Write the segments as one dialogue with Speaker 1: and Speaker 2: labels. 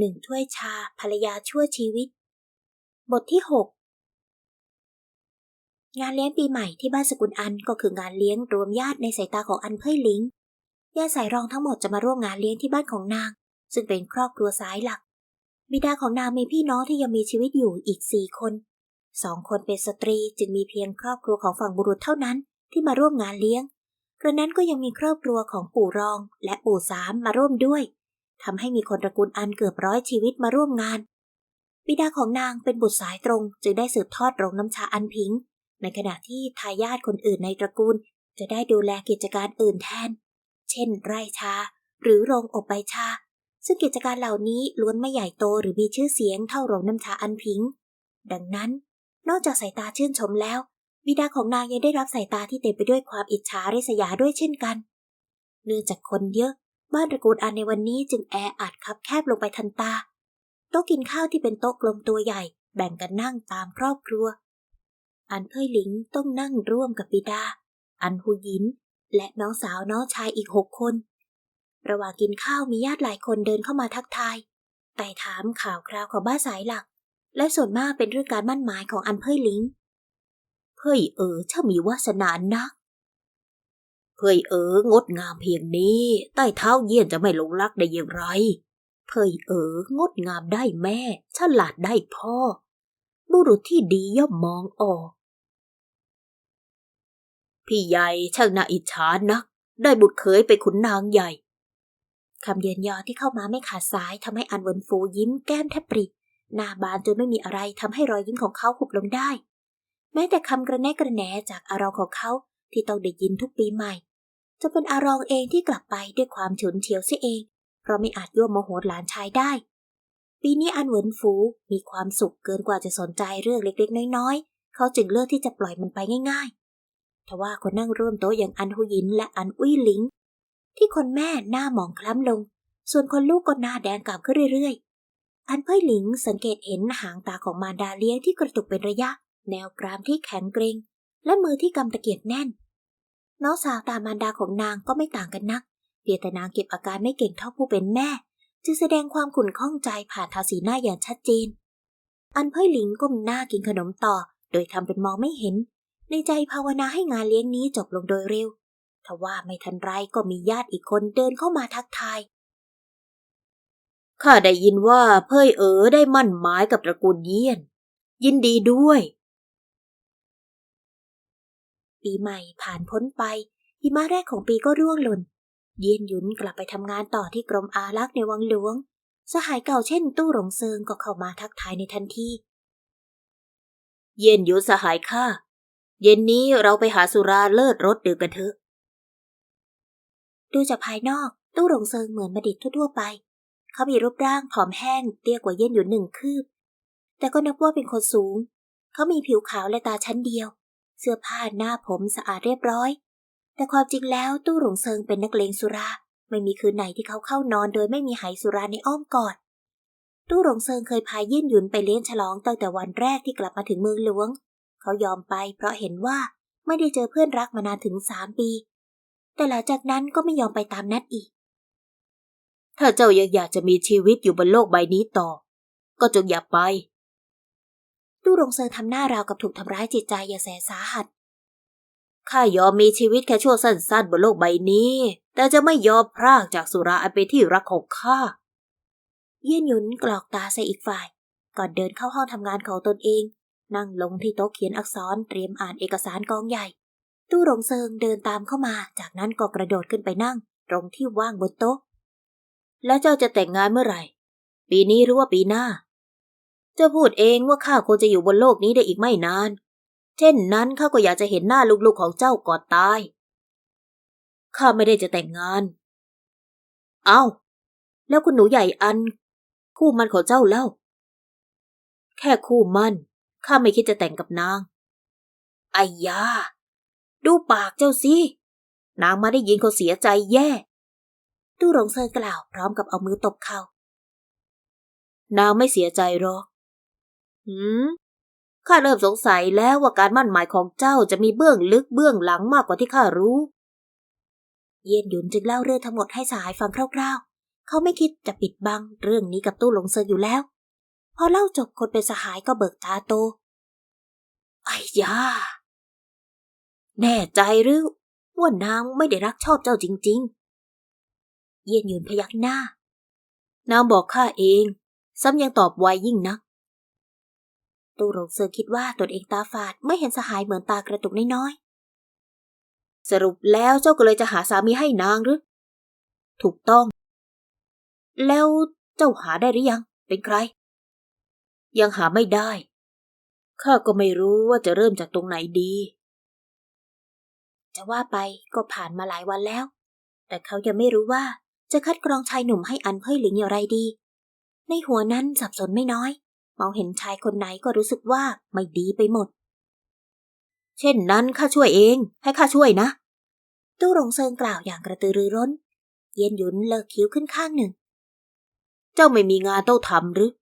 Speaker 1: หนึ่งถ้วยชาภรรยาชั่วชีวิต บทที่หกงานเลี้ยงปีใหม่ที่บ้านสกุลอันก็คืองานเลี้ยงรวมญาติในสายตาของอันเพ่ยลิงญาติสายรองทั้งหมดจะมาร่วมงานเลี้ยงที่บ้านของนาง ซึ่งเป็นครอบครัวสายหลัก บิดาของนางมีพี่น้องที่ยังมีชีวิตอยู่อีกสี่คนสองคนเป็นสตรีจึงมีเพียงครอบครัวของฝั่งบุรุษเท่านั้นที่มาร่วมงานเลี้ยงกระนั้นก็ยังมีครอบครัวของปู่รองและปู่สามมาร่วมด้วย ทำให้มีคนตระกูลอันเกือบร้อยชีวิตมาร่วมงาน บิดาของนางเป็นบุตรสายตรง จึงได้สืบทอดโรงน้ำชาอันพิง ในขณะที่ทายาทคนอื่นในตระกูล จะได้ดูแลกิจการอื่นแทน เช่น ไร่ชา หรือโรงอบใบชา ซึ่งกิจการเหล่านี้ล้วนไม่ใหญ่โตหรือมีชื่อเสียงเท่าโรงน้ำชาอันพิง ดังนั้น นอกจากสายตาชื่นชมแล้ว บิดาของนางยังได้รับสายตาที่เต็มไปด้วยความอิจฉาริษยาด้วยเช่นกัน เนื่องจากคนเยอะ บ้านตระกูลอันในวันนี้จึงแออัดคับแคบลงไปทันตา โต๊ะกินข้าวที่เป็นโต๊ะกลมตัวใหญ่ แบ่งกันนั่งตามครอบครัว อันเพ่ยหลิงต้องนั่งร่วมกับบิดา อันหูยิน และน้องสาวน้องชายอีกหกคน ระหว่างกินข้าวมีญาติหลายคนเดินเข้ามาทักทายไต่ถามข่าวคราวของบ้านสายหลัก และส่วนมากเป็นเรื่องการมั่นหมายของอันเพ่ยหลิง เพ่ยเอ๋อช่างมีวาสนานัก เพ่ยเอ๋องดงามเพียงนี้ ใต้เท้าเยี่ยนจะไม่หลงรักได้อย่างไร เพ่ยเอ๋องดงามได้แม่ ฉลาดได้พ่อ บุรุษที่ดีย่อมมองออก พี่ใหญ่ช่างน่าอิจฉานัก ได้บุตรเขยไปขุนนางใหญ่คำเยือนยอที่เข้ามาไม่ขาดสายทำให้อันเวินฟูยิ้มแก้มแทบปริหน้าบานจนไม่มีอะไรทำให้รอยยิ้มของเขาหุบลงได้ แม้แต่คำกระแนะกระแหนจากอารองของเขาที่ต้องได้ยินทุกปีใหม่ จะเป็นอารองเองที่กลับไปด้วยความฉุนเฉียวเสียเอง เพราะไม่อาจยั่วโมโหหลานชายได้ ปีนี้อันเหวินฟูมีความสุขเกินกว่าจะสนใจเรื่องเล็กๆ น้อยๆ เขาจึงเลือกที่จะปล่อยมันไปง่ายๆ ทว่าคนนั่งร่วมโต๊ะอย่างอันหุยินและอันอุ้ยหลิง ที่คนแม่หน้าหมองคล้ำลง ส่วนคนลูกก็หน้าแดงกล่ำขึ้นเรื่อยๆ อันเพ่ยหลิงสังเกตเห็นหางตาของมารดาเลี้ยงที่กระตุกเป็นระยะ แนวกรามที่แข็งเกร็งและมือที่กำตะเกียบแน่น น้องสาวตามารดาของนางก็ไม่ต่างกันนัก เพียงแต่นางเก็บอาการไม่เก่งเท่าผู้เป็นแม่ จึงแสดงความขุ่นข้องใจผ่านทาสีหน้าอย่างชัดเจน อันเพ่ยหลิงก้มหน้ากินขนมต่อ โดยทำเป็นมองไม่เห็น ในใจภาวนาให้งานเลี้ยงนี้จบลงโดยเร็วทว่าไม่ทันไรก็มีญาติอีกคนเดินเข้ามาทักทายข้าได้ยินว่าเพ่ยเอ๋อได้มั่นหมายกับตระกูลเยี่ยน ยินดีด้วย ปีใหม่ผ่านพ้นไป หิมะแรกของปีก็ร่วงหล่น เยียนหยุนกลับไปทำงานต่อที่กรมอารักษ์ในวังหลวง สหายเก่าเช่นตู้หลงเซิงก็เข้ามาทักทายในทันที เย็นหยุนสหายข้า เย็นนี้เราไปหาสุราเลิศรสดื่มกันเถอะ ดูจากภายนอกตู้หลงเซิงเหมือนบัณฑิตทั่วๆไป เขามีรูปร่างผอมแห้งเตี้ยกว่าเย็นหยุนหนึ่งคืบ แต่ก็นับว่าเป็นคนสูง เขามีผิวขาวและตาชั้นเดียว เสื้อผ้าหน้าผมสะอาดเรียบร้อย แต่ความจริงแล้วตู้หลงเซิงเป็นนักเลงสุรา ไม่มีคืนไหนที่เขาเข้านอนโดยไม่มีไหสุราในอ้อมกอด ตู้หลงเซิงเคยพาเยี่ยนหยุนไปเลี้ยงฉลองตั้งแต่วันแรกที่กลับมาถึงเมืองหลวง เขายอมไปเพราะเห็นว่าไม่ได้เจอเพื่อนรักมานานถึงสามปี แต่หลังจากนั้นก็ไม่ยอมไปตามนัดอีก ถ้าเจ้ายังอยากจะมีชีวิตอยู่บนโลกใบนี้ต่อ ก็จงอย่าไป ตู้หลงเซิงทำหน้าราวกับถูกทำร้ายจิตใจอย่างแสนสาหัส ข้ายอมมีชีวิตแค่ชั่วสั้นๆบนโลกใบนี้ แต่จะไม่ยอมพรากจากสุราอันเป็นที่รักของข้า เยี่ยนหยุนกรอกตาใส่อีกฝ่าย ก่อนเดินเข้าห้องทำงานของตนเอง นั่งลงที่โต๊ะเขียนอักษรเตรียมอ่านเอกสารกองใหญ่ ตู้หลงเซิงเดินตามเข้ามา จากนั้นก็กระโดดขึ้นไปนั่ง ตรงที่ว่างบนโต๊ะ แล้วเจ้าจะแต่งงานเมื่อไหร่ ปีนี้หรือว่าปีหน้า จ้าพูดเองว่าข้าคงจะอยู่บนโลกนี้ได้อีกไม่นาน เช่นนั้นข้าก็อยากจะเห็นหน้าลูกๆของเจ้าก่อนตาย ข้าไม่ได้จะแต่งงาน เอา้า แล้วคุณหนูใหญ่อัน คู่มันของเจ้าเล่า แค่คู่มันข้าไม่คิดจะแต่งกับนางไอ้ยา ดูปากเจ้าสิ นางมาได้ยินเขาเสียใจแย่ตู้หลงเซิงกล่าวพร้อมกับเอามือตบเขา นางไม่เสียใจหรอก หืมข้าเริ่มสงสัยแล้วว่าการมั่นหมายของเจ้าจะมีเบื้องลึกเบื้องหลังมากกว่าที่ข้ารู้ เย็นหยุนจึงเล่าเรื่องทั้งหมดให้สหายฟังคร่าวๆ เขาไม่คิดจะปิดบังเรื่องนี้กับตู้หลงเซิงอยู่แล้ว พอเล่าจบคนเป็นสหายก็เบิกตาโต ไอ้ยา แน่ใจหรือว่านางไม่ได้รักชอบเจ้าจริง ๆ เย็นหยุนพยักหน้านางบอกข้าเอง ซ้ำยังตอบไวยิ่งนัก ตู้หลงเซิงคิดว่าตนเองตาฝาดไม่เห็นสหายเหมือนตากระตุกน้อยๆ สรุปแล้วเจ้าก็เลยจะหาสามีให้นางหรือ ถูกต้อง แล้วเจ้าหาได้หรือยัง เป็นใคร ยังหาไม่ได้ ข้าก็ไม่รู้ว่าจะเริ่มจากตรงไหนดี จะว่าไปก็ผ่านมาหลายวันแล้ว แต่เขายังไม่รู้ว่าจะคัดกรองชายหนุ่มให้อันเพ่ยหลิงอย่างไรดี ในหัวนั้นสับสนไม่น้อย มองเห็นชายคนไหนก็รู้สึกว่าไม่ดีไปหมด เช่นนั้นข้าช่วยเอง ให้ข้าช่วยนะ ตู้หลงเซิงกล่าวอย่างกระตือรือร้น เย็นหยุนเลิกคิ้วขึ้นข้างหนึ่ง เจ้าไม่มีงานต้องทำหรือ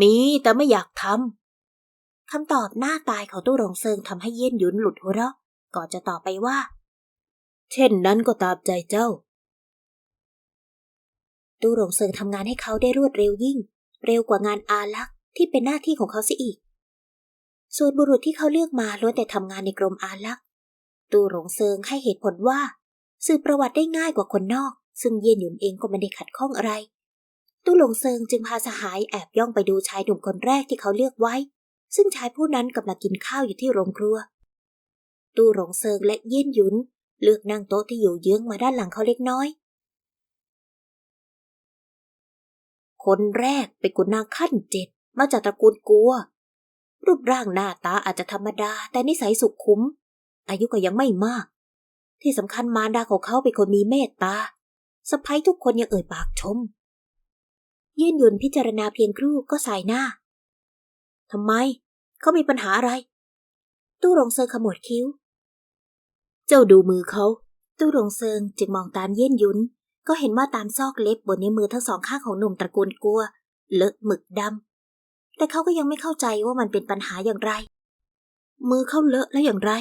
Speaker 1: มีแต่ไม่อยากทำคำตอบหน้าตายของตู้หลงเซิงทำให้เย็นหยุนหลุดหัวเราะก่อนจะตอบไปว่า เช่นนั้นก็ตามใจเจ้าตู้หลงเซิงทำงานให้เขาได้รวดเร็วยิ่ง เร็วกว่างานอาลักษ์ ที่เป็นหน้าที่ของเขาเสียอีก ส่วนบุรุษที่เขาเลือกมาล้วนแต่ทำงานในกรมอาลักษ์ตู้หลงเซิงให้เหตุผลว่า สืบประวัติได้ง่ายกว่าคนนอก ซึ่งเย็นหยุนเองก็ไม่ได้ขัดข้องอะไร ตู้หลงเซิงจึงพาสหายแอบย่องไปดูชายหนุ่มคนแรกที่เขาเลือกไว้ ซึ่งชายผู้นั้นกำลังกินข้าวอยู่ที่โรงครัว ตู้หลงเซิงและเย็นหยุน เลือกนั่งโต๊ะที่อยู่เยื้องมาด้านหลังเขาเล็กน้อยคนแรกเป็นกุนนางขั้นเจ็ด มาจากตระกูลกัว รูปร่างหน้าตาอาจจะธรรมดา แต่นิสัยสุขุม อายุก็ยังไม่มาก ที่สำคัญมารดาของเขาเป็นคนมีเมตตาสะพ้ยทุกคนยังเอ่ยปากชม ยื่นยุนพิจารณาเพียงครู่ก็สายหน้าทำไม เขามีปัญหาอะไร ตู้หลงเซิงขมวดคิ้ว เจ้าดูมือเขา ตู้หลงเซิงจึงมองตามเยี่ยนยุนก็เห็นว่าตามซอกเล็บบนนิ้วมือทั้งสองข้างของหนุ่มตระกูลกัว เลอะหมึกดำ แต่เขาก็ยังไม่เข้าใจว่ามันเป็นปัญหาอย่างไร มือเขาเลอะแล้วอย่างไร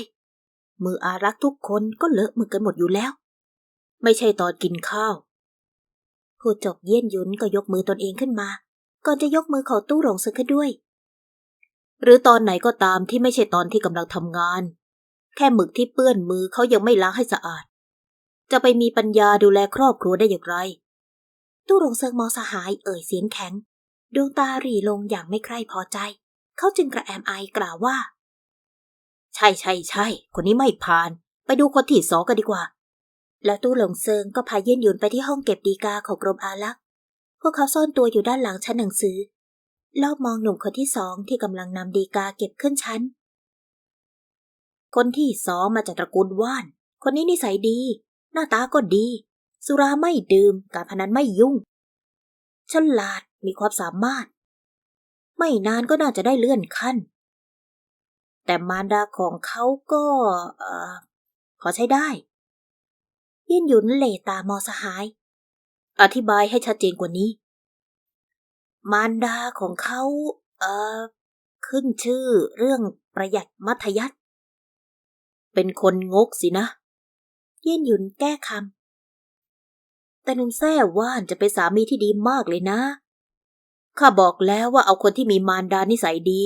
Speaker 1: มืออารักทุกคนก็เลอะมือกันหมดอยู่แล้ว ไม่ใช่ตอนกินข้าวพูดจบเยี่ยนยุนก็ยกมือตนเองขึ้นมา ก่อนจะยกมือขอตู้หลงเซิงขึ้นด้วย หรือตอนไหนก็ตามที่ไม่ใช่ตอนที่กำลังทำงาน แค่หมึกที่เปื้อนมือเขายังไม่ล้างให้สะอาด จะไปมีปัญญาดูแลครอบครัวได้อย่างไร ตู้หลงเซิงมองสหายเอ่ยเสียงแข็ง ดวงตาหรี่ลงอย่างไม่ใคร่พอใจ เขาจึงกระแอมไอกล่าวว่า ใช่ใช่ใช่คนนี้ไม่ผ่าน ไปดูคนที่สองกันดีกว่า แล้วตู้หลงเซิงก็พาเยี่ยนยุนไปที่ห้องเก็บดีกาของกรมอารักษ์พวกเขาซ่อนตัวอยู่ด้านหลังชั้นหนังสือรอบมองหนุ่มคนที่สองที่กำลังนำดีกาเก็บขึ้นชั้น คนที่สองมาจากตระกูลว่าน คนนี้นิสัยดี หน้าตาก็ดี สุราไม่ดื่ม การพนันไม่ยุ่ง ฉลาด มีความสามารถ ไม่นานก็น่าจะได้เลื่อนขั้น แต่มารดาของเขาก็เออพอใช้ได้ ยินหยุนเหลตามอสหาย อธิบายให้ชัดเจนกว่านี้ มารดาของเขาเออขึ้นชื่อเรื่องประหยัดมัธยัติเป็นคนงกสินะ เยี่ยนหยุนแก้คำแต่นุ่มแซ่ว่านจะเป็นสามีที่ดีมากเลยนะ ข้าบอกแล้วว่าเอาคนที่มีมารดานิสัยดี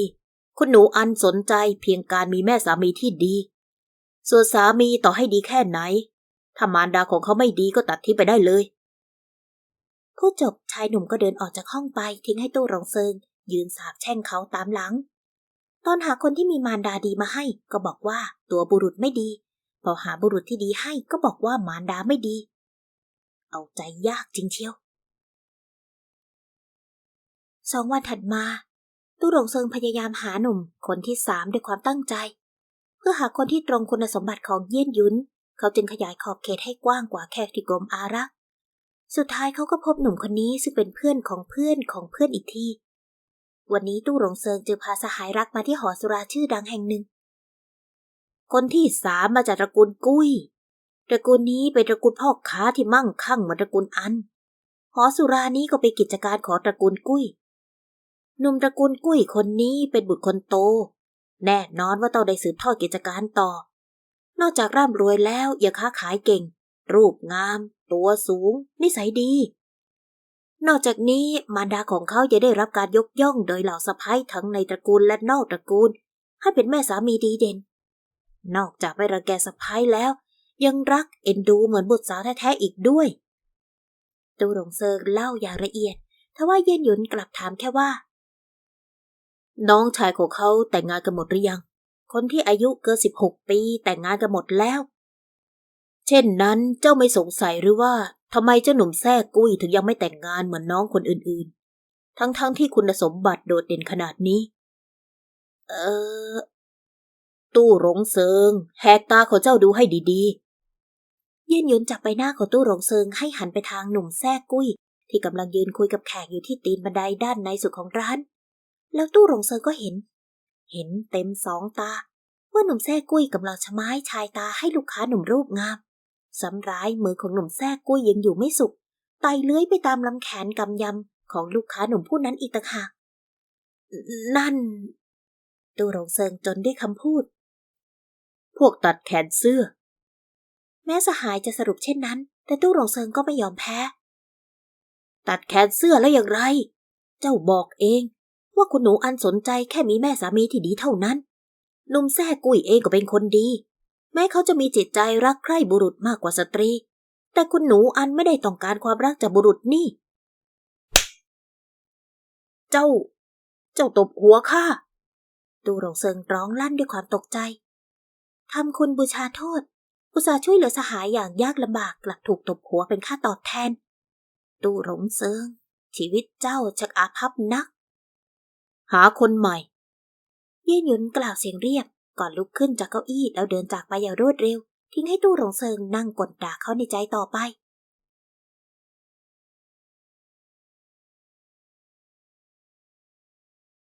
Speaker 1: คุณหนูอันสนใจเพียงการมีแม่สามีที่ดี ส่วนสามีต่อให้ดีแค่ไหน ถ้ามารดาของเขาไม่ดีก็ตัดทิ้งไปได้เลยพูดจบชายหนุ่มก็เดินออกจากห้องไปทิ้งให้ตู้รองเซิง ยืนสาบแช่งเขาตามหลัง ตอนหาคนที่มีมารดาดีมาให้ ก็บอกว่าตัวบุรุษไม่ดี พอหาบุรุษที่ดีให้ก็บอกว่ามารดาไม่ดี เอาใจยากจริงเชียว สองวันถัดมา ตู้หลงเซิงพยายามหาหนุ่มคนที่สามด้วยความตั้งใจ เพื่อหาคนที่ตรงคุณสมบัติของเยี่ยนยุน เขาจึงขยายขอบเขตให้กว้างกว่าแค่ที่กรมอารักษ์สุดท้ายเขาก็พบหนุ่มคนนี้ซึ่งเป็นเพื่อนของเพื่อนของเพื่อนอีกที วันนี้ตู้หลงเซิงจึงพาสหายรักมาที่หอสุราชื่อดังแห่งหนึ่ง คนที่สามมาจากตระกูลกุ้ย ตระกูลนี้เป็นตระกูลพ่อค้าที่มั่งคั่งเหมือนตระกูลอัน หอสุรานี้ก็เป็นกิจการของตระกูลกุ้ย หนุ่มตระกูลกุ้ยคนนี้เป็นบุตรคนโต แน่นอนว่าต้องได้สืบทอดกิจการต่อ นอกจากร่ำรวยแล้วยังค้าขายเก่ง รูปงาม ตัวสูง นิสัยดี นอกจากนี้มารดาของเขาจะได้รับการยกย่องโดยเหล่าสะพ้ายทั้งในตระกูลและนอกตระกูล ให้เป็นแม่สามีดีเด่น นอกจากไม่รังแกสะพ้ายแล้ว ยังรักเอ็นดูเหมือนบุตรสาวแท้ๆอีกด้วย ตูหลงเซิงเล่าอย่างละเอียดทว่าเย็นหยุนกลับถามแค่ว่า น้องชายของเขาแต่งงานกันหมดหรือยัง คนที่อายุเกินสิบหกปีแต่งงานกันหมดแล้ว เช่นนั้นเจ้าไม่สงสัยหรือว่าทำไมเจ้าหนุ่มแท้กุ้ยถึงยังไม่แต่งงานเหมือนน้องคนอื่นๆ ทั้งๆทที่คุณสมบัติโดดเด่นขนาดนี้ เออ ตู้หลงเซิงแหกตาของเจ้าดูให้ดีๆ เย็นยุนจับใบหน้าของตู้หลงเซิงให้หันไปทางหนุ่มแท้กุ้ยที่กำลังยืนคุยกับแขกอยู่ที่ตีนบันไดด้านในสุดของร้าน แล้วตู้หลงเซิงก็เห็น เห็นเต็มสองตา ว่าหนุ่มแท้กุ้ยกำลังชะไม้ชายตาให้ลูกค้าหนุ่มรูปงามซ้ำร้ายมือของหนุ่มแท้กุ้ยยังอยู่ไม่สุขไตเลื้อยไปตามลำแขนกำยำของลูกค้าหนุ่มผู้นั้นอีกต่างหากนั่น ตู้หลงเซิงจนด้วยคำพูด พวกตัดแขนเสื้อ แม้สหายจะสรุปเช่นนั้น แต่ตู้หลงเซิงก็ไม่ยอมแพ้ ตัดแขนเสื้อแล้วอย่างไร เจ้าบอกเอง ว่าคุณหนูอันสนใจแค่มีแม่สามีที่ดีเท่านั้นหนุ่มแท้กุ้ยเองก็เป็นคนดี แม้เขาจะมีจิตใจรักใคร่บุรุษมากกว่าสตรี แต่คุณหนูอันไม่ได้ต้องการความรักจากบุรุษนี่ เจ้า เจ้าตบหัวข้าตูหลงเซิงร้องลั่นด้วยความตกใจทำคุณบูชาโทษ อุตส่าห์ช่วยเหลือสหายอย่างยากลำบากกลับถูกตบหัวเป็นค่าตอบแทน ตูหลงเซิง ชีวิตเจ้าชักอาภัพนัก หาคนใหม่เย่หยุนกล่าวเสียงเรียบก่อนลุกขึ้นจากเก้าอี้แล้วเดินจากไปอย่างรวดเร็ว ทิ้งให้ตู้หลงเซิงนั่งกดด่าเขาในใจต่อไป